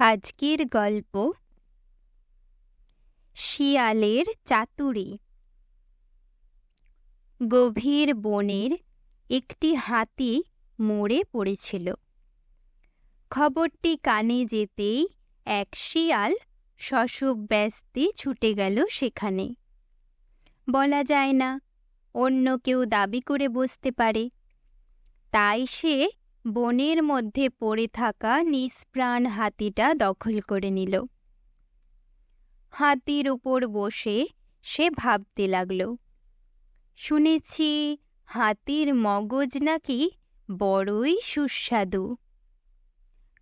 আজকের গল্প শিয়ালের চাতুরি। গভীর বনের একটি হাতি মরে পড়েছিল। খবরটি কানে যেতেই এক শিয়াল শশব ব্যস্তে ছুটে গেল সেখানে। বলা যায় না, অন্য কেউ দাবি করে বসতে পারে। তাই সে বনের মধ্যে পড়ে থাকা নিষ্প্রাণ হাতিটা দখল করে নিল। হাতির উপর বসে সে ভাবতে লাগল, শুনেছি হাতির মগজ নাকি বড়ই সুস্বাদু।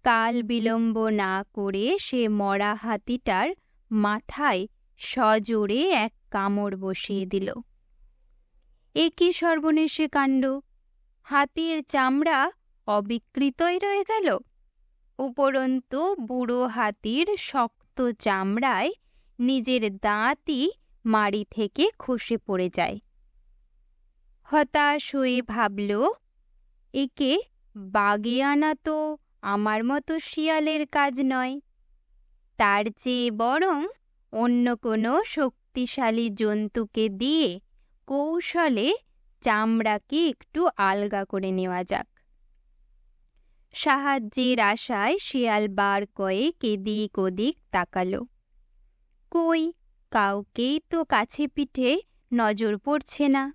কাল বিলম্ব না করে সে মরা হাতিটার মাথায় সজোরে এক কামড় বসিয়ে দিল। এ কি সর্বনেশে কাণ্ড? হাতির চামড়া অবিকৃতই রয়ে গেল। উপরন্তু, বুড়ো হাতির শক্ত চামড়ায় নিজের দাঁতই মাড়ি থেকে খসে পড়ে যায়। হতাশ হয়ে ভাবল, একে বাগে আনা তো আমার মতো শিয়ালের কাজ নয়। তার চেয়ে বরং অন্য কোনো শক্তিশালী জন্তুকে দিয়ে কৌশলে চামড়াকে একটু আলগা করে নেওয়া যাক। সাহায্যের আশায় শিয়াল বার কয়েক এদিক ওদিক তাকালো। কই, কাউকেই তো কাছে পিঠে নজর পড়ছে না।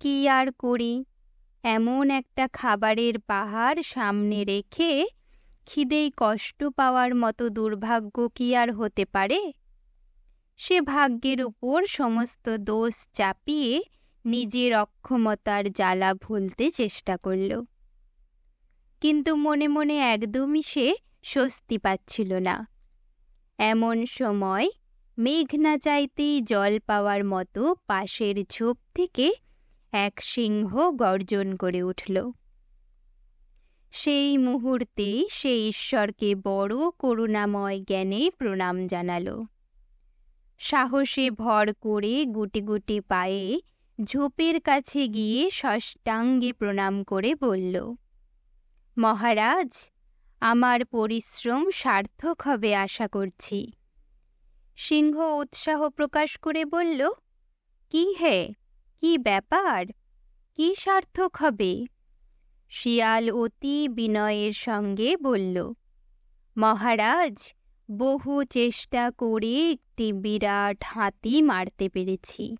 কি আর করি? এমন একটা খাবারের পাহাড় সামনে রেখে খিদেই কষ্ট পাওয়ার মতো দুর্ভাগ্য কি আর হতে পারে? সে ভাগ্যের উপর সমস্ত দোষ চাপিয়ে নিজের অক্ষমতার জ্বালা ভুলতে চেষ্টা করল। কিন্তু মনে মনে একদমই সে স্বস্তি পাচ্ছিল না। এমন সময় মেঘ না চাইতেই জল পাওয়ার মতো পাশের ঝোপ থেকে এক সিংহ গর্জন করে উঠল। সেই মুহূর্তেই সে ঈশ্বরকে বড় করুণাময় জ্ঞানে প্রণাম জানাল। সাহসে ভর করে গুটি গুটি পায়ে ঝোপের কাছে গিয়ে ষষ্ঠাঙ্গে প্রণাম করে বলল মহারাজ, আমার পরিশ্রম সার্থক হবে আশা করছি। সিংহ উৎসাহ প্রকাশ করে বলল, কি হে, কি ব্যাপার? কি সার্থক হবে? শিয়াল অতি বিনয়ের সঙ্গে বলল, মহারাজ, বহু চেষ্টা করে একটি বিরাট হাতি মারতে পেরেছি।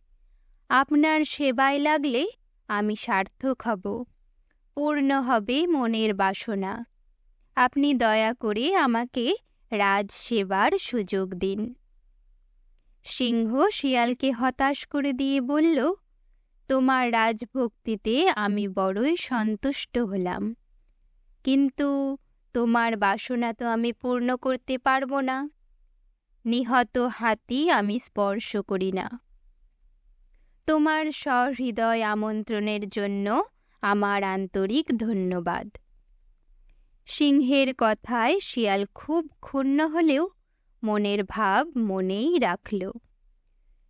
আপনার সেবায় লাগলে আমি সার্থক হব। পূর্ণ হবে মনের বাসনা। আপনি দয়া করে আমাকে রাজসেবার সুযোগ দিন। সিংহ শিয়ালকে হতাশ করে দিয়ে বলল, তোমার রাজভক্তিতে আমি বড়ই সন্তুষ্ট হলাম। কিন্তু তোমার বাসনা তো আমি পূর্ণ করতে পারব না। নিহত হাতি আমি স্পর্শ করি না। তোমার সহৃদয় আমন্ত্রণের জন্য আমার আন্তরিক ধন্যবাদ। সিংহের কথায় শিয়াল খুব ক্ষুণ্ণ হলেও মনের ভাব মনেই রাখল।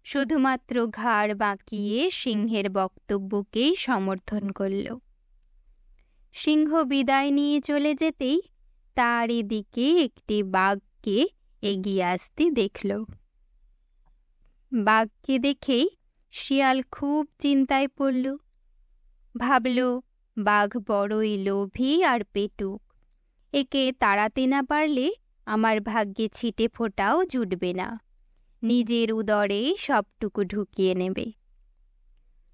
শুধুমাত্র ঘাড় বাঁকিয়ে সিংহের বক্তব্যকেই সমর্থন করল। সিংহ বিদায় নিয়ে চলে যেতেই তার দিকে একটি বাঘকে এগিয়ে আসতে দেখল। বাঘকে দেখেই শিয়াল খুব চিন্তায় পড়ল। ভাবল, বাঘ বড়ই লোভী আর পেটুক। একে তাড়াতে না পারলে আমার ভাগ্যে ছিটে ফোটাও জুটবে না। নিজের উদরেই সবটুকু ঢুকিয়ে নেবে।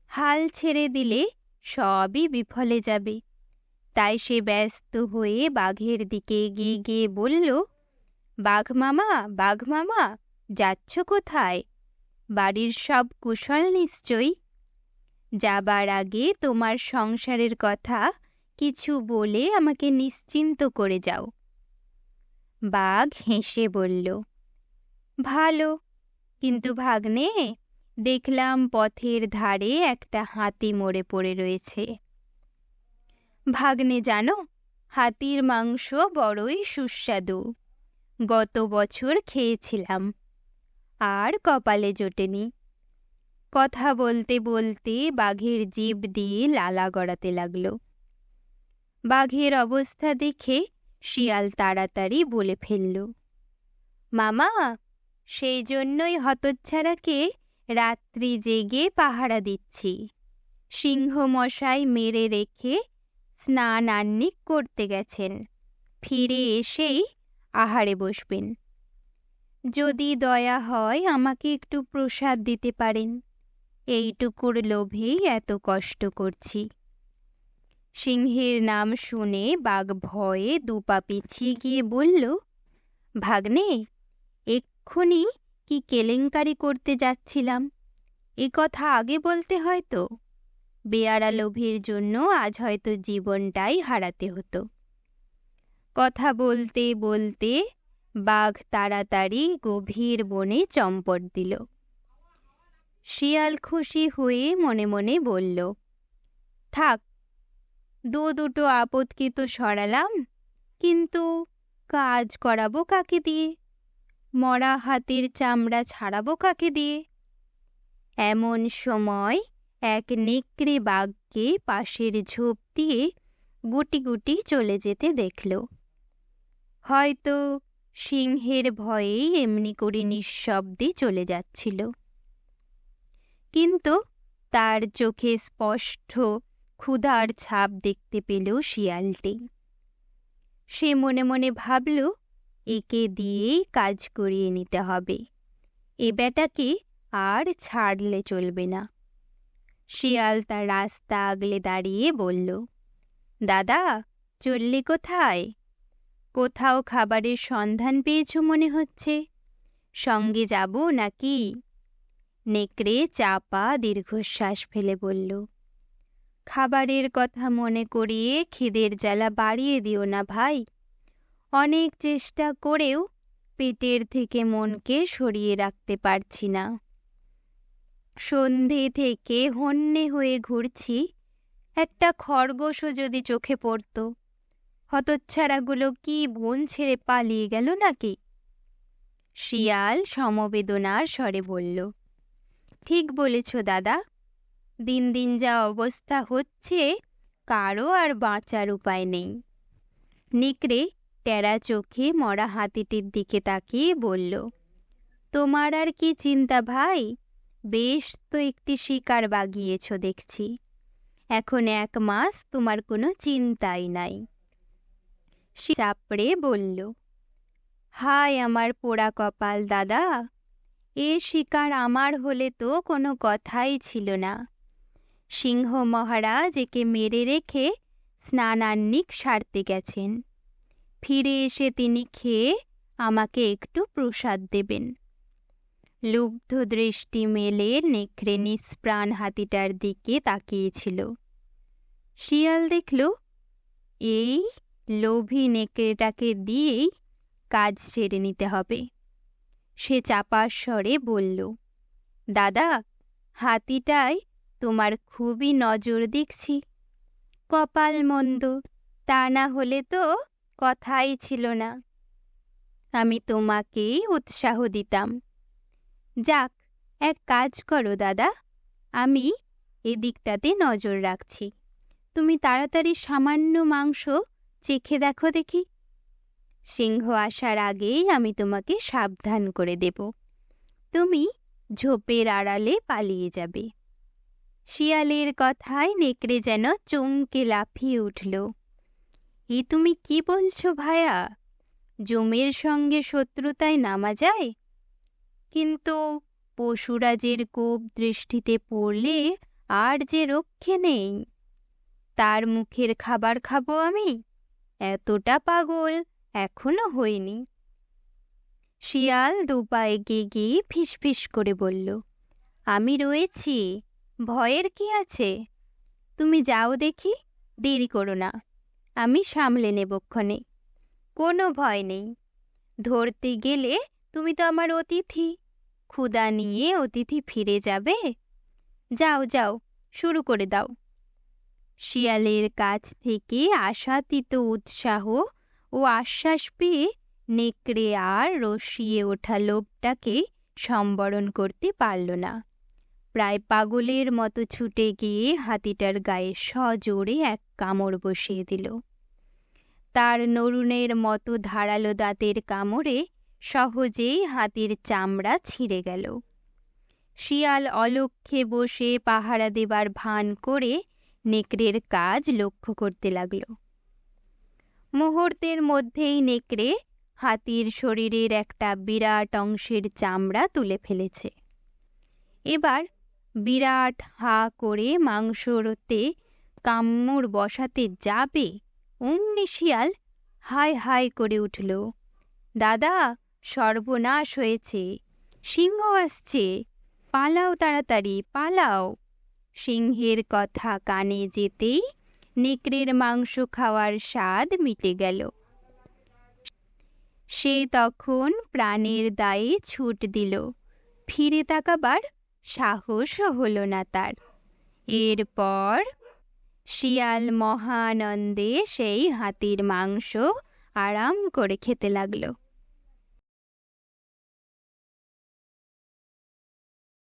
হাল ছেড়ে দিলে সবই বিফলে যাবে। তাই সে ব্যস্ত হয়ে বাঘের দিকে এগিয়ে গিয়ে বলল, বাঘ মামা বাঘ মামা, যাচ্ছ কোথায়? বাড়ির সব কুশল নিশ্চয়ই যাবার আগে তোমার সংসারের কথা কিছু বলে আমাকে নিশ্চিন্ত করে যাও। বাঘ হেসে বলল, ভালো, কিন্তু ভাগ্নে, দেখলাম পথের ধারে একটা হাতি মরে পড়ে রয়েছে। ভাগ্নে, জানো, হাতির মাংস বড়ই সুস্বাদু। গত বছর খেয়েছিলাম, আর কপালে জোটেনি। কথা বলতে বলতে বাঘের জীব দিয়ে লালা গড়াতে লাগল। বাঘের অবস্থা দেখে শিয়াল তাড়াতাড়ি বলে ফেলল, মামা, সেই জন্যই হতচ্ছাড়াকে রাত্রি জেগে পাহারা দিচ্ছি। সিংহ মশাই মেরে রেখে স্নান আহ্নিক করতে গেছেন, ফিরে এসেই আহারে বসবেন। যদি দয়া হয় আমাকে একটু প্রসাদ দিতে পারেন। এইটুকুর লোভেই এত কষ্ট করছি। সিংহের নাম শুনে বাঘ ভয়ে দুপা পিছিয়ে গিয়ে বলল, ভাগ্নে, এক্ষুনি কি কেলেঙ্কারি করতে যাচ্ছিলাম? এ কথা আগে বলতে হয়তো বেয়ারা লোভের জন্য আজ হয়তো জীবনটাই হারাতে হতো কথা বলতে বলতে বাঘ তাড়াতাড়ি গভীর বনে চম্পট দিল। শিয়াল খুশি হয়ে মনে মনে বলল, থাক, দু দুটো আপদকে তো সরালাম, কিন্তু কাজ করাবো কাকে দিয়ে? মরা হাতের চামড়া ছাড়াবো কাকে দিয়ে? এমন সময় এক নেকড়ে বাঘকে পাশের ঝোপ দিয়ে গুটি গুটি চলে যেতে দেখল। হয়তো সিংহের ভয়েই এমনি করে নিঃশব্দে চলে যাচ্ছিল। কিন্তু তার চোখে স্পষ্ট ক্ষুধার ছাপ দেখতে পেল শিয়ালটি। সে মনে মনে ভাবল, একে দিয়েই কাজ করিয়ে নিতে হবে। এ বেটাকে আর ছাড়লে চলবে না। শিয়াল তার রাস্তা আগলে দাঁড়িয়ে বলল, দাদা, চললে কোথায়? কোথাও খাবারের সন্ধান পেয়েছ মনে হচ্ছে? সঙ্গে যাব নাকি? নেকড়ে চাপা দীর্ঘশ্বাস ফেলে বলল, খাবারের কথা মনে করিয়ে খিদের জ্বালা বাড়িয়ে দিও না ভাই। অনেক চেষ্টা করেও পেটের থেকে মনকে সরিয়ে রাখতে পারছি না। সন্ধে থেকে হন্যে হয়ে ঘুরছি, একটা খরগোশও যদি চোখে পড়ত, হতচ্ছাড়াগুলো কি বন ছেড়ে পালিয়ে গেল নাকি? শিয়াল সমবেদনার স্বরে বলল ঠিক বলেছ দাদা। দিন দিন যা অবস্থা হচ্ছে কারও আর বাঁচার উপায় নেই। নিকড়ে টেরা চোখে মরা হাতিটির দিকে তাকিয়ে বলল, তোমার আর কি চিন্তা ভাই? বেশ তো একটি শিকার বাগিয়েছ দেখছি। এখন এক মাস তোমার কোনো চিন্তাই নাই। চাপড়ে বলল, হায় আমার পোড়া কপাল দাদা! এ শিকার আমার হলে তো কোনো কথাই ছিল না। সিংহ মহারাজ একে মেরে রেখে স্নানান্নিক সারতে গেছেন। ফিরে এসে তিনি খেয়ে আমাকে একটু প্রসাদ দেবেন। লুব্ধ দৃষ্টি মেলে নেকড়ে নিষ্প্রাণ হাতিটার দিকে তাকিয়েছিল। শিয়াল দেখল, এই লোভী নেকড়েটাকে দিয়েই কাজ সেরে নিতে হবে। সে চাপা স্বরে বলল, দাদা, হাতিটায় তোমার খুবই নজর দেখছি। কপাল মন্দ, তা না হলে তো কথাই ছিল না। আমি তোমাকেই উৎসাহ দিতাম। যাক, এক কাজ করো দাদা, আমি এদিকটাতে নজর রাখছি। তুমি তাড়াতাড়ি সামান্য মাংস চেখে দেখো দেখি। সিংহ আসার আগেই আমি তোমাকে সাবধান করে দেব। তুমি ঝোপের আড়ালে পালিয়ে যাবে। শিয়ালের কথায় নেকড়ে যেন চমকে লাফিয়ে উঠল। এ তুমি কি বলছো ভায়া? জমের সঙ্গে শত্রুতায় নামা যায়? কিন্তু পশুরাজের কোপ দৃষ্টিতে পড়লে আর যে রক্ষে নেই। তার মুখের খাবার খাব আমি? এতটা পাগল। এখনও হইনি শিয়াল দুপা এগিয়ে গিয়ে ফিসফিস করে বলল, আমি রয়েছি। ভয়ের কি আছে? তুমি যাও দেখি, দেরি করো না। আমি সামলে নেবক্ষণে কোনো ভয় নেই। ধরতে গেলে তুমি তো আমার অতিথি। ক্ষুদা নিয়ে অতিথি ফিরে যাবে? যাও যাও, শুরু করে দাও। শিয়ালের কাছ থেকে আশাতীত উৎসাহ ও আশ্বাস পেয়ে নেকড়ে আর রসিয়ে ওঠা লোভটাকে সম্বরণ করতে পারল না। প্রায় পাগলের মতো ছুটে গিয়ে হাতিটার গায়ে সজোরে এক কামড় বসিয়ে দিল। তার নরুনের মতো ধারালো দাঁতের কামড়ে সহজেই হাতির চামড়া ছিঁড়ে গেল। শিয়াল অলক্ষে বসে পাহারা দেবার ভান করে নেকড়ের কাজ লক্ষ্য করতে লাগল। মুহূর্তের মধ্যেই নেকড়ে হাতির শরীরের একটা বিরাট অংশের চামড়া তুলে ফেলেছে। এবার বিরাট হা করে মাংসরতে কামড় বসাতে যাবে অমনি শিয়াল হায় হায় করে উঠল। দাদা, সর্বনাশ হয়েছে, সিংহ আসছে, পালাও তাড়াতাড়ি, পালাও। সিংহের কথা কানে যেতেই নেকড়ের মাংস খাওয়ার স্বাদ মিটে গেল। সে তখন প্রাণের দায়ে ছুট দিল। ফিরে তাকাবার সাহসও হলো না তার। এরপর শিয়াল মহানন্দে সেই হাতির মাংস আরাম করে খেতে লাগল।